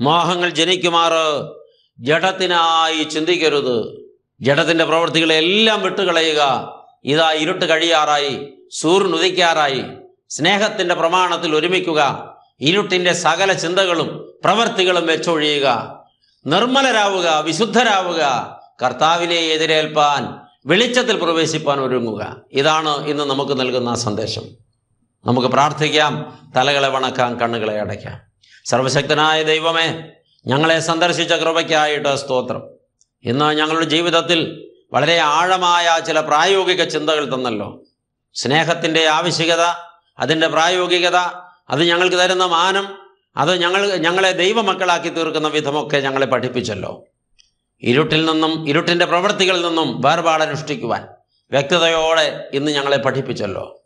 മോഹങ്ങൾ ജനിക്കുമാറ് ജഡത്തിനായി ചിന്തിക്കരുത്. ജഡത്തിന്റെ പ്രവൃത്തികളെല്ലാം വിട്ടുകളയുക. ഇതാ ഇരുട്ട് കഴിയാറായി സൂര്യൻ ഉദിക്കാറായി സ്നേഹത്തിന്റെ പ്രമാണത്തിൽ ഒരുമിക്കുക. ഇരുട്ടിന്റെ സകല ചിന്തകളും പ്രവൃത്തികളും വെച്ചൊഴിയുക. നിർമ്മലരാവുക വിശുദ്ധരാവുക. കർത്താവിനെ എതിരേൽപ്പാൻ വെളിച്ചത്തിൽ പ്രവേശിപ്പാൻ ഒരുങ്ങുക. ഇതാണ് ഇന്ന് നമുക്ക് നൽകുന്ന സന്ദേശം. നമുക്ക് പ്രാർത്ഥിക്കാം തലകളെ വണക്കാം കണ്ണുകളെ അടയ്ക്കാം. സർവശക്തനായ ദൈവമേ ഞങ്ങളെ സന്ദർശിച്ച കൃപയ്ക്കായിട്ട് സ്തോത്രം. ഇന്ന് ഞങ്ങളുടെ ജീവിതത്തിൽ വളരെ ആഴമായ ചില പ്രായോഗിക ചിന്തകൾ തന്നല്ലോ. സ്നേഹത്തിന്റെ ആവശ്യകത അതിന്റെ പ്രായോഗികത അത് ഞങ്ങൾക്ക് തരുന്ന മാനം അത് ഞങ്ങൾ ഞങ്ങളെ ദൈവമക്കളാക്കി തീർക്കുന്ന വിധമൊക്കെ ഞങ്ങളെ പഠിപ്പിച്ചല്ലോ. ഇരുട്ടിൽ നിന്നും ഇരുട്ടിന്റെ പ്രവൃത്തികളിൽ നിന്നും വേർപാടനുഷ്ഠിക്കുവാൻ വ്യക്തതയോടെ ഇന്ന് ഞങ്ങളെ പഠിപ്പിച്ചല്ലോ.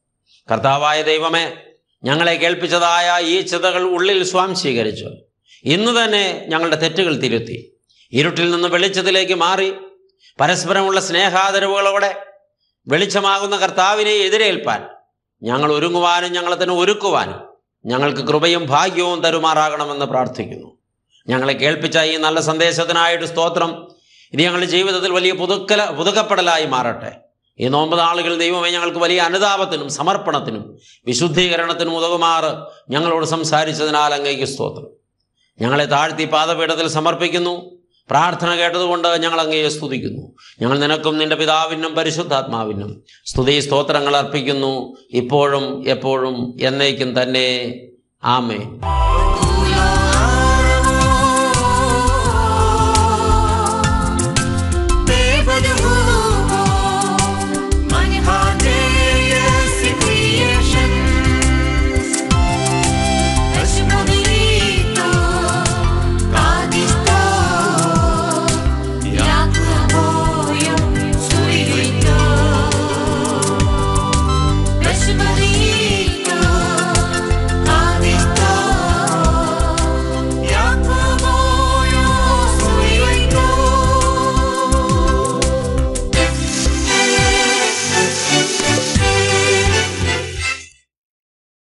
കർത്താവായ ദൈവമേ ഞങ്ങളെ കേൾപ്പിച്ചതായ ഈ ചിതകൾ ഉള്ളിൽ സ്വാംശീകരിച്ചു. ഇന്ന് തന്നെ ഞങ്ങളുടെ തെറ്റുകൾ തിരുത്തി. ഇരുട്ടിൽ നിന്ന് വെളിച്ചത്തിലേക്ക് മാറി പരസ്പരമുള്ള സ്നേഹാദരവുകളോടെ വെളിച്ചമാകുന്ന കർത്താവിനെ എതിരേൽപ്പാൻ ഞങ്ങൾ ഒരുങ്ങുവാനും ഞങ്ങളെ തന്നെ ഒരുക്കുവാനും ഞങ്ങൾക്ക് കൃപയും ഭാഗ്യവും തരുമാറാകണമെന്ന് പ്രാർത്ഥിക്കുന്നു. ഞങ്ങളെ കേൾപ്പിച്ച ഈ നല്ല സന്ദേശത്തിനായിട്ട് സ്തോത്രം. ഇത് ഞങ്ങളുടെ ജീവിതത്തിൽ വലിയ പുതുക്കല പുതുക്കപ്പെടലായി മാറട്ടെ. ഈ നോമ്പ് നാളുകൾ ദൈവമേ ഞങ്ങൾക്ക് വലിയ അനുതാപത്തിനും സമർപ്പണത്തിനും വിശുദ്ധീകരണത്തിനും ഉതകുമാറ്. ഞങ്ങളോട് സംസാരിച്ചതിനാൽ അങ്ങേക്ക് സ്തോത്രം. ഞങ്ങളെ താഴ്ത്തി പാദപീഠത്തിൽ സമർപ്പിക്കുന്നു. പ്രാർത്ഥന കേട്ടതുകൊണ്ട് ഞങ്ങൾ അങ്ങയെ സ്തുതിക്കുന്നു. ഞങ്ങൾ നിനക്കും നിന്റെ പിതാവിനും പരിശുദ്ധാത്മാവിനും സ്തുതി സ്തോത്രങ്ങൾ അർപ്പിക്കുന്നു. ഇപ്പോഴും എപ്പോഴും എന്നേക്കും തന്നെ. ആമേ